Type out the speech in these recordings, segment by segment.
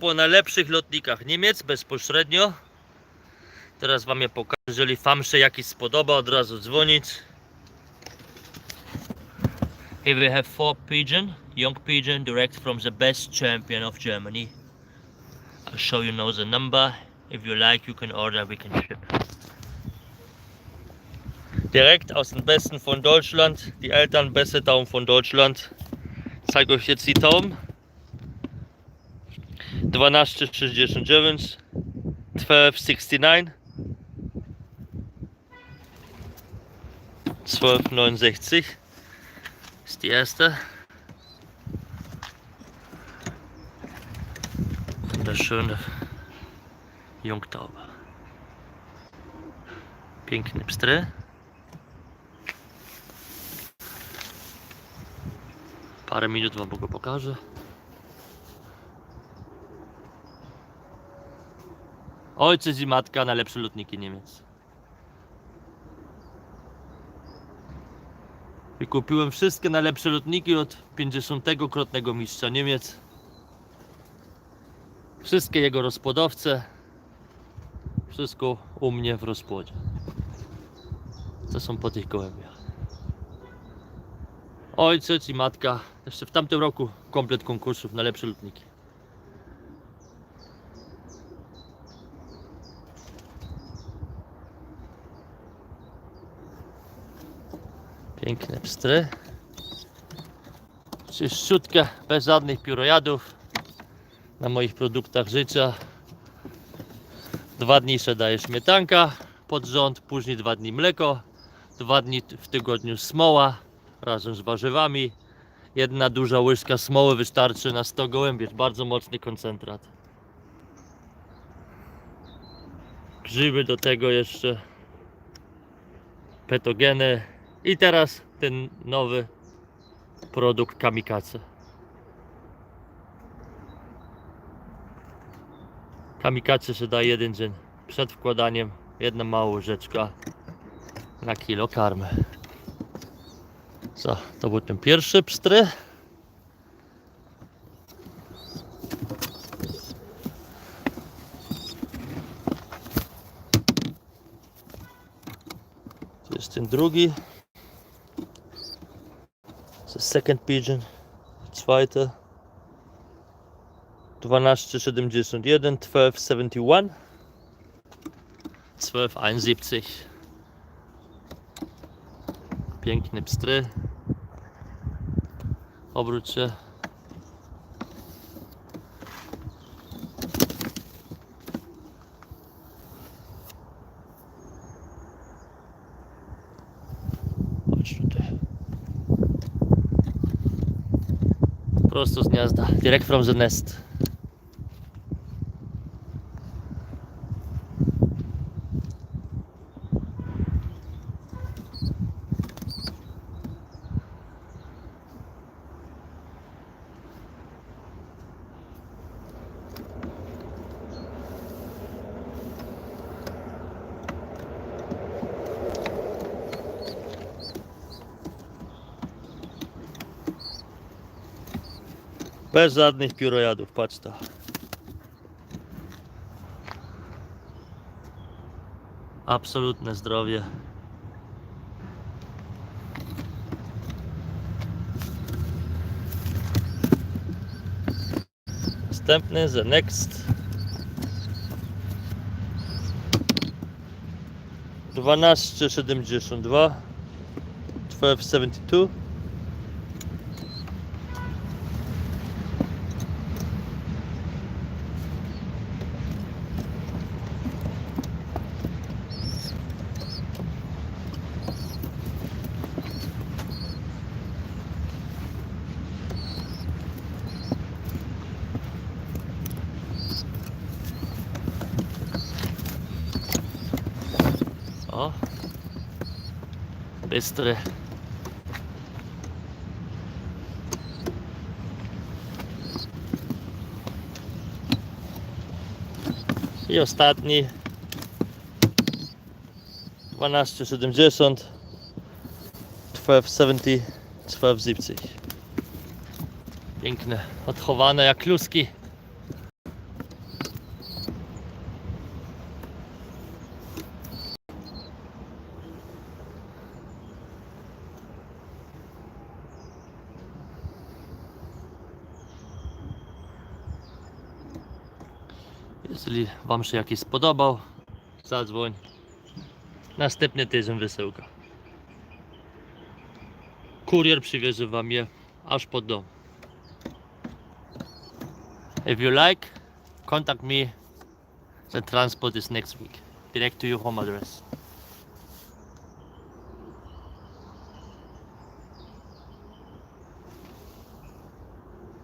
po najlepszych lotnikach Niemiec bezpośrednio. Teraz wam je pokażę. Jeżeli wam się jakiś spodoba, od razu dzwonić. Here we have four pigeon, young pigeon, direct from the best champion of Germany. I'll show you now the number. If you like, you can order, we can ship. Direkt aus dem Besten von Deutschland. Die Eltern beste Tauben von Deutschland. Ich zeige euch jetzt die Tauben. 1269 1269 1269 ist die erste. Wunderschöne Jungtaube. Piękny pstry. Parę minut wam go pokażę. Ojciec i matka najlepsze lotniki Niemiec. Wykupiłem wszystkie najlepsze lotniki od 50-krotnego mistrza Niemiec. Wszystkie jego rozpłodowce. Wszystko u mnie w rozpłodzie. To są po tych gołębiach. Ojciec i matka. Jeszcze w tamtym roku komplet konkursów na lepsze lotniki. Piękne pstry. Czyściutkie, bez żadnych piórojadów. Na moich produktach życia. Dwa dni się daje śmietanka pod rząd, później dwa dni mleko, dwa dni w tygodniu smoła razem z warzywami. Jedna duża łyżka smoły wystarczy na 100 gołębi, jest bardzo mocny koncentrat. Grzyby do tego jeszcze, petogeny i teraz ten nowy produkt kamikaze. Kamikaze się daje jeden dzień przed wkładaniem, jedna mała łyżeczka na kilo karmy. Co, to był ten pierwszy pstry. To jest ten drugi. Second pigeon. Zweite. 1271, 1271. 1271. Piękny pstry. Obróć się. Prosto z gniazda. Direct from the nest. Bez żadnych piórojadów, patrz to. Absolutne zdrowie. Następny, the next. 1272 1272 Bystry. I ostatni. 1270 1270 1270 Piękne, odchowane jak kluski. Jeżeli Wam się jakiś spodobał, zadzwoń. Następny tydzień wysyłka. Kurier przywiezie Wam je aż pod dom. If you like, contact me. The transport is next week. Direct to your home address.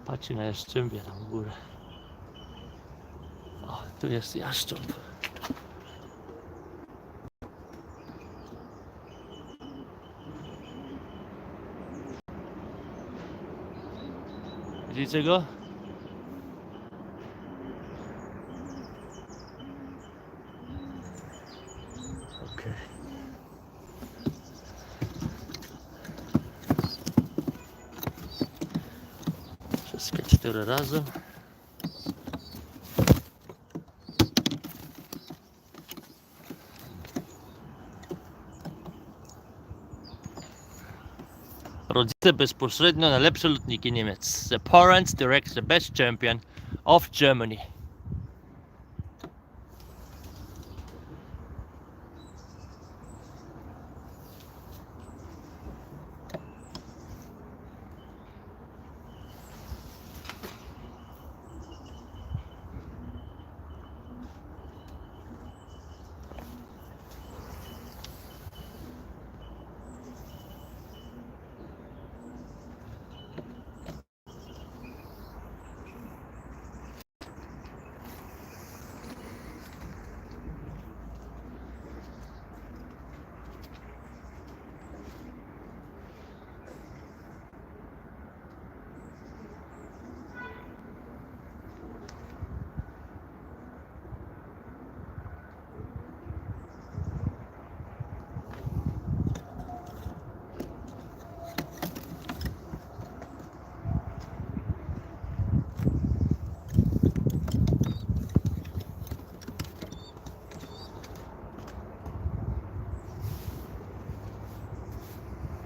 Patrzcie na jaszczębie tam w górę. Tu jest jaszcząb. Widzicie go? Okej. Wszystkie cztery razem. Rodzice bezpośrednio najlepsze lotniki Niemiec. The parents direct the best champion of Germany.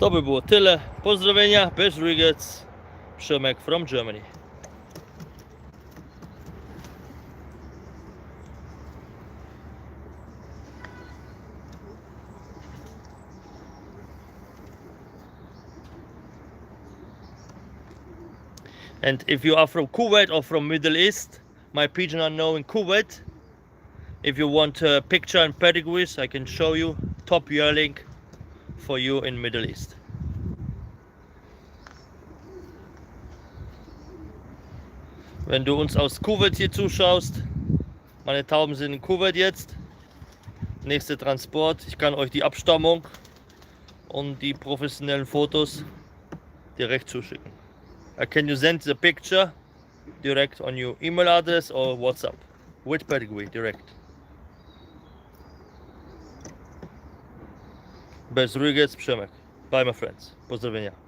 To by było tyle. Pozdrowienia, Bez Rigetz, Przemek from Germany. And if you are from Kuwait or from Middle East, my pigeon are now in Kuwait. If you want a picture and pedigrees, I can show you top yearling for you in Middle East. Wenn du uns aus Kuwait hier zuschaust, meine Tauben sind in Kuwait jetzt. Nächster Transport. Ich kann euch die Abstammung und die professionellen Fotos direkt zuschicken. I can you send the picture direct on your email address or WhatsApp with pedigree direct. Bez Rygiec, Przemek. Bye my friends. Pozdrowienia.